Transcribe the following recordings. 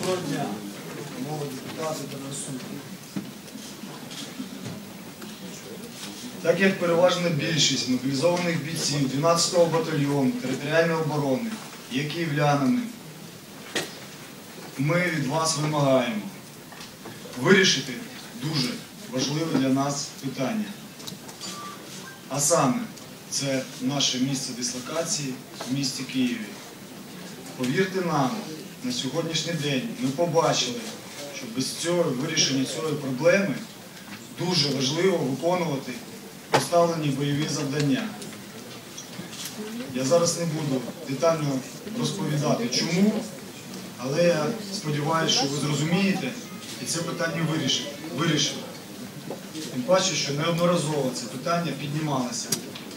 Доброго дня, мова депутати та присутні. Так як переважна більшість мобілізованих бійців 12-го батальйону територіальної оборони є київлянами, ми від вас вимагаємо вирішити дуже важливе для нас питання. А саме, це наше місце дислокації в місті Києві. Повірте нам, на сьогоднішній день ми побачили, що без цього вирішення цієї проблеми дуже важливо виконувати поставлені бойові завдання. Я зараз не буду детально розповідати чому, але я сподіваюся, що ви зрозумієте і це питання вирішите. Тим паче, що неодноразово це питання піднімалося.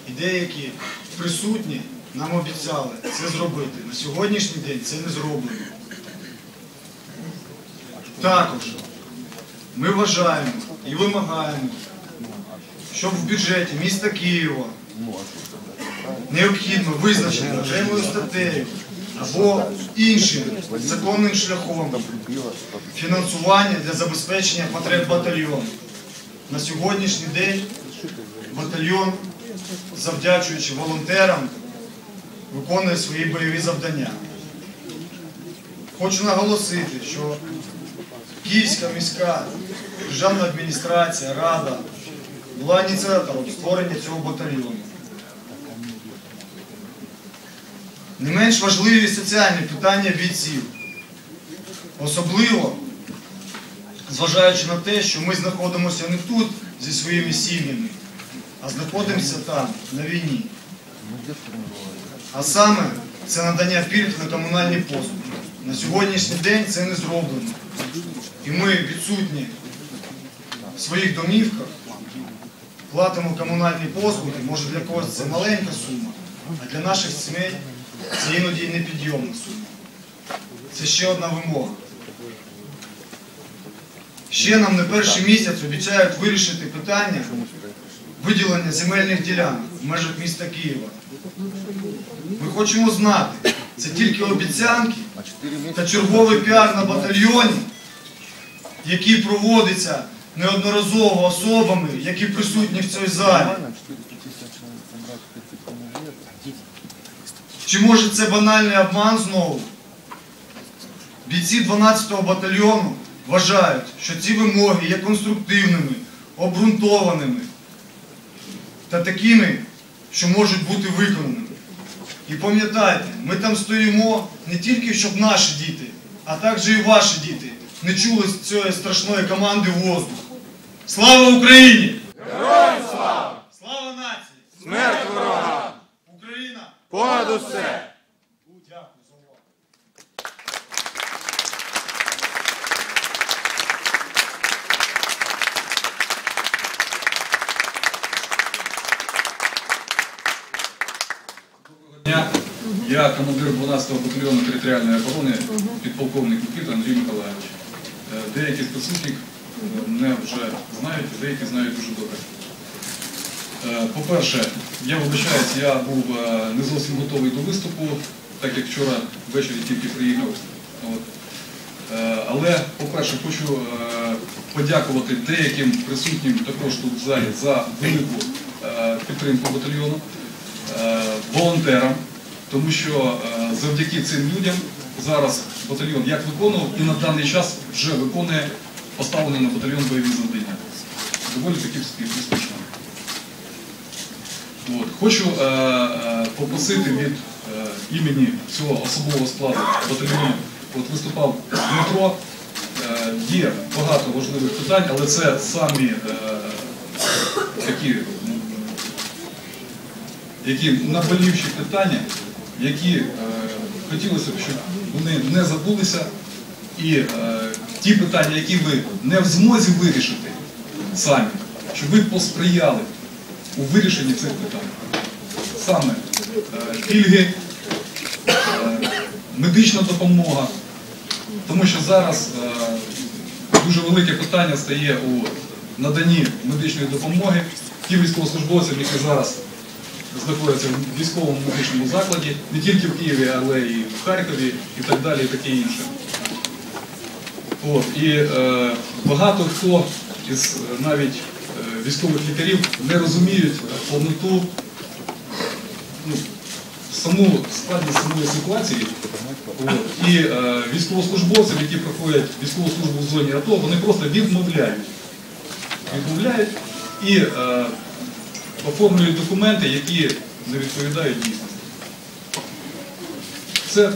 І деякі присутні нам обіцяли це зробити. На сьогоднішній день це не зроблено. Також ми вважаємо і вимагаємо, щоб в бюджеті міста Києва необхідно визначити окремою статтею або іншим законним шляхом фінансування для забезпечення потреб батальйону. На сьогоднішній день батальйон, завдячуючи волонтерам, виконує свої бойові завдання. Хочу наголосити, що Київська міська державна адміністрація, рада була ініціатором створення цього батальйону. Не менш важливі соціальні питання бійців. Особливо, зважаючи на те, що ми знаходимося не тут зі своїми сім'ями, а знаходимося там, на війні. А саме це надання пільг на комунальні послуги. На сьогоднішній день це не зроблено. І ми відсутні в своїх домівках, платимо комунальні послуги, може для когось це маленька сума, а для наших сімей це іноді непідйомна сума. Це ще одна вимога. Ще нам не перший місяць обіцяють вирішити питання виділення земельних ділянок в межах міста Києва. Ми хочемо знати, це тільки обіцянки та черговий піар на батальйоні, який проводиться неодноразово особами, які присутні в цій залі. Чи може це банальний обман знову? Бійці 12-го батальйону вважають, що ці вимоги є конструктивними, обґрунтованими та такими, що можуть бути виконаними. І пам'ятайте, ми там стоїмо не тільки, щоб наші діти, а також і ваші діти не чули з цієї страшної команди в воздух. Слава Україні! Героям слава! Слава нації! Смерть ворогам! Україна! Понад усе! Дякую за увагу. дня. Я командир 12-го батальйону територіальної оборони, підполковник Микита Андрій Миколаївич. Е, Деякі з присутніх е, мене вже знають, деякі знають дуже добре. Е, По-перше, я вибачаюсь, я був не зовсім готовий до виступу, так як вчора ввечері тільки приїхав. От. Але, по-перше, хочу подякувати деяким присутнім також тут в залі за велику підтримку батальйону, волонтерам, тому що е, завдяки цим людям зараз батальйон як виконував і на даний час вже виконує поставлені на батальйон бойові завдання. Доволі таки успішно. От. Хочу е, е, попросити від е, імені цього особового складу батальйону. От виступав Дмитро. Е, є багато важливих питань, але це самі е, такі, м, які наболівші питання, які е, хотілося б, щоб вони не забулися. І е, ті питання, які ви не в змозі вирішити самі, щоб ви посприяли у вирішенні цих питань. Саме е, пільги, е, медична допомога. Тому що зараз е, дуже велике питання стає у наданні медичної допомоги тим військовослужбовцям, які зараз знаходяться в військовому медичному закладі, не тільки в Києві, але і в Харкові і так далі, і таке інше. От, і е, багато хто із е, навіть е, військових лікарів не розуміють повноту ну, саму складність самої ситуації. От, і е, військовослужбовцям, які проходять військову службу в зоні АТО, вони просто відмовляють. Відмовляють і е, оформлюють документи, які не відповідають дійсності. Це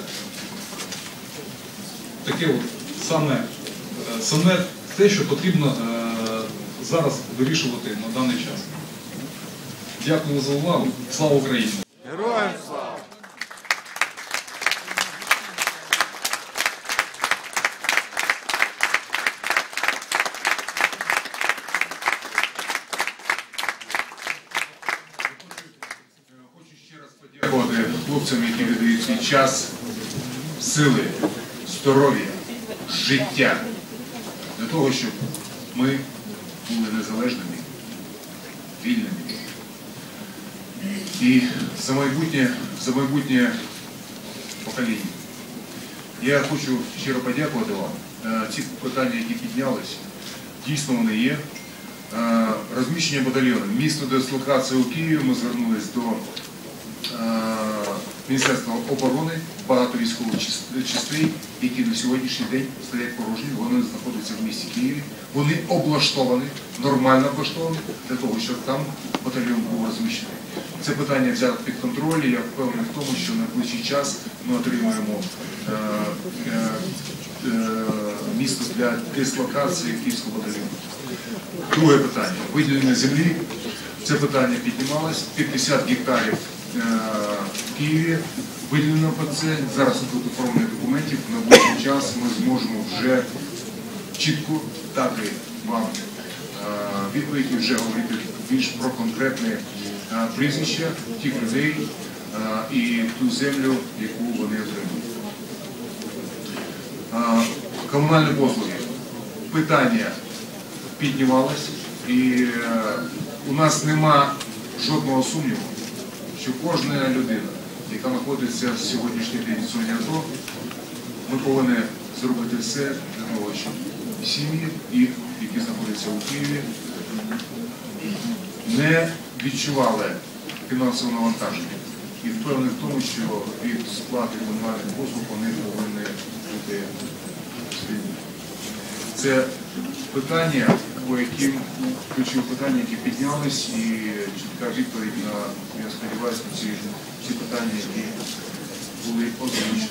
таке от саме, е, саме те, що потрібно е, зараз вирішувати на даний час. Дякую за увагу. Слава Україні! Героям слава! Хочу ще раз подякувати хлопцям, які віддають свій час, сили, здоров'я, життя для того, щоб ми були незалежними, вільними. І за майбутнє, за майбутнє покоління. Я хочу щиро подякувати вам. Е, Ці питання, які піднялись, дійсно вони є. Е, Розміщення батальйону. Місто дислокації у Києві ми звернулись до е, Міністерства оборони, багато військових частин, які на сьогоднішній день стоять порожні, вони знаходяться в місті Києві. Вони облаштовані, нормально облаштовані для того, щоб там батальйон був розміщений. Це питання взято під контроль. і Я впевнений в тому, що на найближчий час ми отримаємо е, е, е, місто для дислокації київського батальйону. Друге питання. Виділення землі. Це питання піднімалось. 50 гектарів в Києві виділено під це. Зараз тут оформлення документів. На ближчий час ми зможемо вже чітко дати вам е, відповідь і вже говорити більш про конкретне е, прізвище тих людей е, і ту землю, яку вони отримують. Е, Комунальні послуги. Питання піднімалось, і е, у нас нема жодного сумніву, що кожна людина, яка знаходиться в сьогоднішній день в зоні АТО, ми повинні зробити все для того, щоб сім'ї, які знаходяться у Києві, не відчували фінансового навантаження. І впевнений в тому, що від сплати комунальних послуг вони повинні бути звільнені. Це питання, по яким ключові питання, які піднялись, і чітка відповідь на, я сподіваюся, ці, ці питання, які були озвучені.